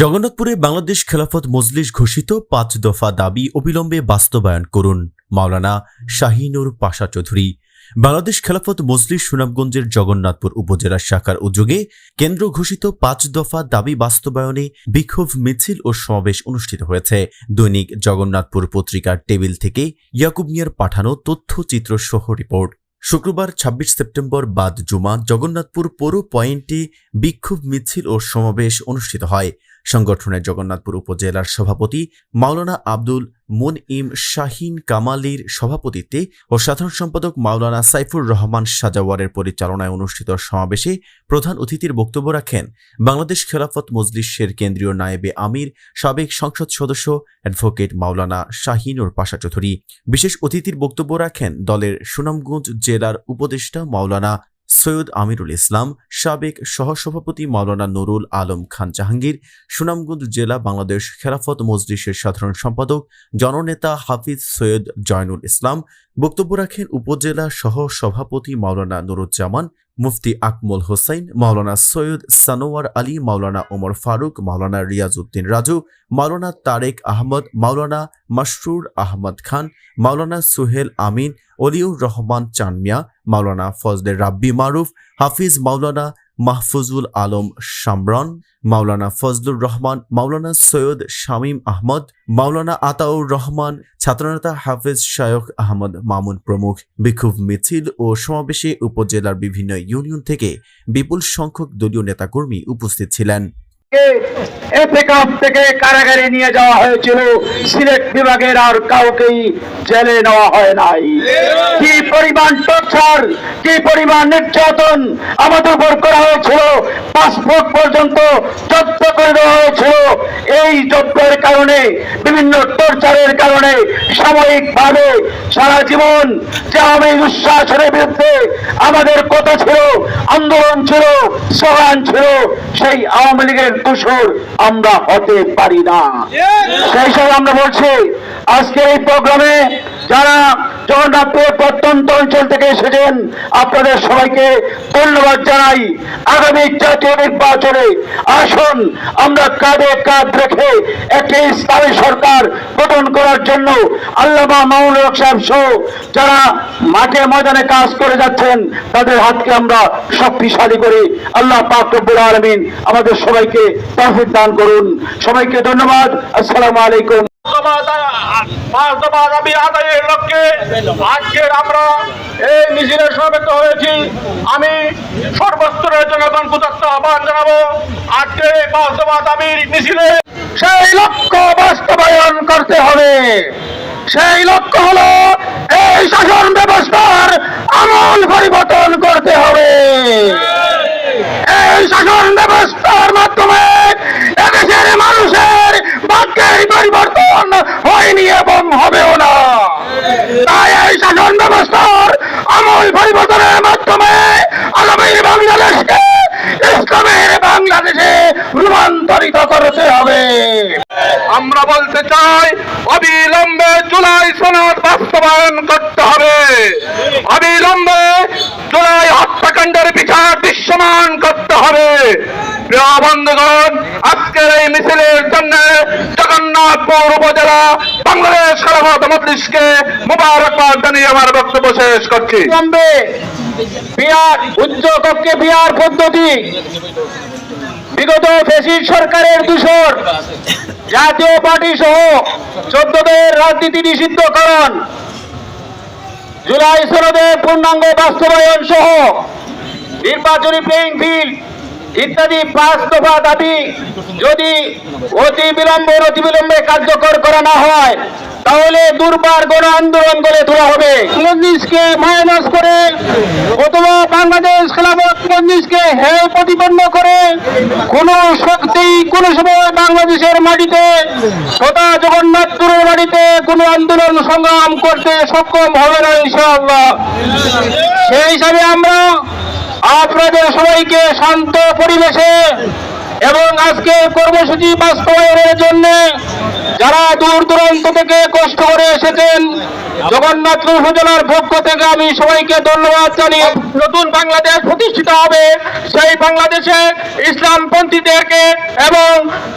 জগন্নাথপুরে বাংলাদেশ খেলাফত মজলিস ঘোষিত পাঁচ দফা দাবি অবিলম্বে বাস্তবায়ন করুন মাওলানা শাহিনুর পাশা চৌধুরী। বাংলাদেশ খেলাফত মজলিস সুনামগঞ্জের জগন্নাথপুর উপজেলা শাখার উদ্যোগে কেন্দ্র ঘোষিত পাঁচ দফা দাবি বাস্তবায়নে বিক্ষোভ মিছিল ও সমাবেশ অনুষ্ঠিত হয়েছে। দৈনিক জগন্নাথপুর পত্রিকার টেবিল থেকে ইয়াকুব মিয়ার পাঠানো তথ্যচিত্র সহ রিপোর্ট। শুক্রবার ২৬ সেপ্টেম্বর বাদ জুমা জগন্নাথপুর পৌর পয়েন্টে বিক্ষোভ মিছিল ও সমাবেশ অনুষ্ঠিত হয়। সংগঠনের জগন্নাথপুর উপজেলার সভাপতি মাওলানা আব্দুল মুন ইম শাহিন কামালির সভাপতিত্বে ও সাধারণ সম্পাদক মাওলানা সাইফুর রহমান সাজাওয়ারের পরিচালনায় অনুষ্ঠিত সমাবেশে প্রধান অতিথির বক্তব্য রাখেন বাংলাদেশ খেলাফত মজলিসের কেন্দ্রীয় নায়েবে আমির, সাবেক সংসদ সদস্য অ্যাডভোকেট মাওলানা শাহিনুর পাশা চৌধুরী। বিশেষ অতিথির বক্তব্য রাখেন দলের সুনামগঞ্জ জেলার উপদেষ্টা মাওলানা সৈয়দ আমিরুল ইসলাম, সাবেক সহসভাপতি মাওলানা নুরুল আলম খান জাহাঙ্গীর, সুনামগঞ্জ জেলা বাংলাদেশ খেলাফত মজলিসের সাধারণ সম্পাদক, জননেতা হাফিজ সৈয়দ জয়নুল ইসলাম বক্তব্য রাখেন উপজেলা সহ সভাপতি মাওলানা নুরুজ্জামান, মুফতি আকমল হোসাইন, মাওলানা সৈয়দ সানোয়ার আলী, মাওলানা ওমর ফারুক, মাওলানা রিয়াজউদ্দিন রাজু, মাওলানা তারেক আহমদ, মাওলানা মাসরুর আহমদ খান, মাওলানা সুহেল আমিন, অলিউর রহমান চানমিয়া, মাওলানা ফজলে রাব্বি মারুফ, হাফিজ মাওলানা মাহফুজুল আলম সামরন মাওলানা ফজলুর রহমান, মাওলানা সৈয়দ শামীম আহমদ, মাওলানা আতাউর রহমান, ছাত্রনেতা হাফেজ শায়ক আহমদ মামুন প্রমুখ। বিক্ষোভ মিছিল ও সমাবেশে উপজেলার বিভিন্ন ইউনিয়ন থেকে বিপুল সংখ্যক দলীয় নেতাকর্মী উপস্থিত ছিলেন। কারাগারে নিয়ে যাওয়া হয়েছিল? সিলেট বিভাগের আর কাউকেই জেলে নেওয়া হয় নাই। কি পরিমাণ টর্চার, কি পরিমাণ নির্যাতন আমাদের উপর করা হয়েছিল? পাসপোর্ট পর্যন্ত জব্দ করে দেওয়া হয়েছিল। এই জব্দের কারণে বিভিন্ন টর্চারের কারণে সাময়িকভাবে সারা জীবন যে আমি দুঃশাসনের বিরুদ্ধে আমাদের কথা ছিল আন্দোলন ছিল স্লোগান ছিল সেই আওয়ামী লীগের দোষর আমরা হতে পারি না। সেই সব আমরা বলছি আজকে এই প্রোগ্রামে যারা জগন্নাথপুর প্রত্যন্ত অঞ্চল থেকে এসেছেন, আপনাদের সবাইকে ধন্যবাদ জানাই। আগামী জাতীয় নির্বাচনে আসুন, আমরা কাঁধে কাঁধ রেখে একটি ইসলামী সরকার গঠন করার জন্য আল্লামা মামুন সাহেব সহ যারা মাঠে ময়দানে কাজ করে যাচ্ছেন, তাদের হাতকে আমরা শক্তিশালী করি আল্লাহ পাক আলামিন আমাদের সবাইকে তৌফিক দান করুন। সবাইকে ধন্যবাদ। আসসালামু আলাইকুম। পাঁচ দফা আদায়ের লক্ষ্যে আজকের আমরা এই মিছিলে সমবেত হয়েছি। আমি সর্বস্তরের জনগণ কুদত্ত আহ্বান জানাব, আজকে এই পাঁচ দফা দাবির মিছিলে সেই লক্ষ্য বাস্তবায়ন করতে হবে। সেই লক্ষ্য হলো এই শাসন ব্যবস্থার আমল পরিবর্তন করতে হবে এই শাসন ব্যবস্থার মাধ্যমে এদেশের মানুষের ভাগ্যের পরিবর্তন হয়নি এবং হবেও না তাই এই শাসন ব্যবস্থার আমল পরিবর্তনের মাধ্যমে আগামী বাংলাদেশকে ইসলামের বাংলাদেশে রূপান্তরিত করতে হবে। আমরা বলতে চাই, অবিলম্বে জুলাই সনদ বাস্তবায়ন করতে হবে। অবিলম্বে জুলাই হত্যাকাণ্ডের বিচার দৃশ্যমান করতে হবে। প্রিয় বন্ধুগণ, আজকের এই মিছিলের জন্য জগন্নাথপুর উপজেলা বাংলাদেশ খেলাফত মজলিসকে মুবারকবাদ জানিয়ে আমার বক্তব্য শেষ করছি। বিলম্বে বিয়ার উচ্চকক্ষে বিয়ার পদ্ধতি। বিগত ফেসিস সরকারের দূষণ, জাতীয় পার্টি সহ চোদ্দদের রাজনীতি নিষিদ্ধকরণ। জুলাই সনদের পূর্ণাঙ্গ বাস্তবায়ন সহ নির্বাচনী প্লেইং ফিল্ড ইত্যাদি পাঁচ দফা দাবি যদি অতি বিলম্বে অতি বিলম্বে কার্যকর করা না হয়, তাহলে দুর্বার গণ আন্দোলন গড়ে তোলা হবে। মজলিসকে মাইনাস করে অথবা বাংলাদেশ খেলাফত মজলিসকে হেয় প্রতিপন্ন করে কোন শক্তি কোন সময় বাংলাদেশের মাটিতে তথা জগন্নাথপুরের মাটিতে কোনো আন্দোলন সংগ্রাম করতে সক্ষম হবে না ইনশাআল্লাহ সেই হিসাবে আমরা আপনাদের সবাইকে শান্ত পরিবেশে এবং আজকে কর্মসূচি বাস্তবায়নের জন্য যারা দূর দূরান্ত থেকে কষ্ট করে এসেছেন, জগন্নাথ উপজেলার পক্ষ থেকে আমি সবাইকে ধন্যবাদ জানিয়ে নতুন বাংলাদেশ প্রতিষ্ঠিত হবে। সেই বাংলাদেশে ইসলামপন্থীদেরকে এবং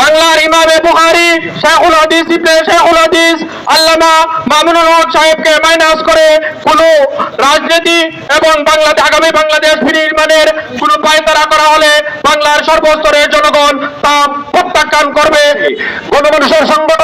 বাংলার ইমামে বুখারি, শেখুল হাদিস, ইবনে শেখুল হাদিস, আল্লামা মামুনুল হক সাহেবকে মাইনাস করে কোনো রাজনীতি এবং বাংলাদেশ আগামী বাংলাদেশ বিনির্মাণের কোনো পায়তারা করা হলে বাংলার সর্বস্তরের জনগণ তা প্রত্যাখ্যান করবে। গণমানুষের সংগঠন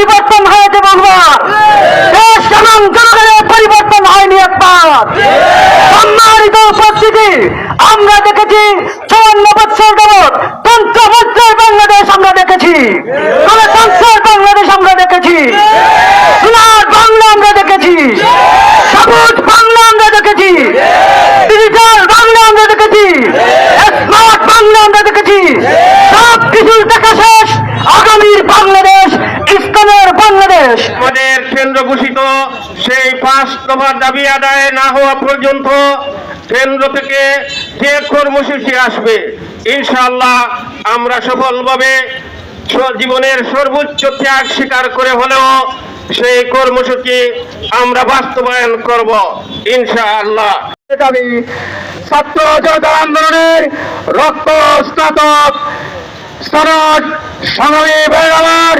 পরিবর্তন হয়েছে দেশ জনগণের পরিবর্তন হয়নি একবার। সম্মানিত উপস্থিতি, আমরা দেখেছি চুয়ান্ন বাংলাদেশ আমরা দেখেছি। গণতন্ত্রের বাংলাদেশ আমরা দেখেছি। সোনার বাংলা আমরা দেখেছি। সবুজ বাংলা আমরা দেখেছি। ডিজিটাল বাংলা আমরা দেখেছি। স্মার্ট বাংলা আমরা দেখেছি। সব কিছু দেখা শেষ আগামীর বাংলাদেশ। ইসলামের বাংলাদেশ। আমাদের কেন্দ্র ঘোষিত সেই পাঁচ দফার দাবি আদায় না হওয়া পর্যন্ত কেন্দ্র থেকে যে কর্মসূচি আসবে ইনশাআল্লাহ আমরা সফলভাবে জীবনের সর্বোচ্চ ত্যাগ স্বীকার করে হলেও সেই কর্মসূচি আমরা বাস্তবায়ন করব ইনশাআল্লাহ। দাবি ছাত্র জনতা আন্দোলনের রক্ত স্নাতক স্তরট সংগ্রামী ভাই আমার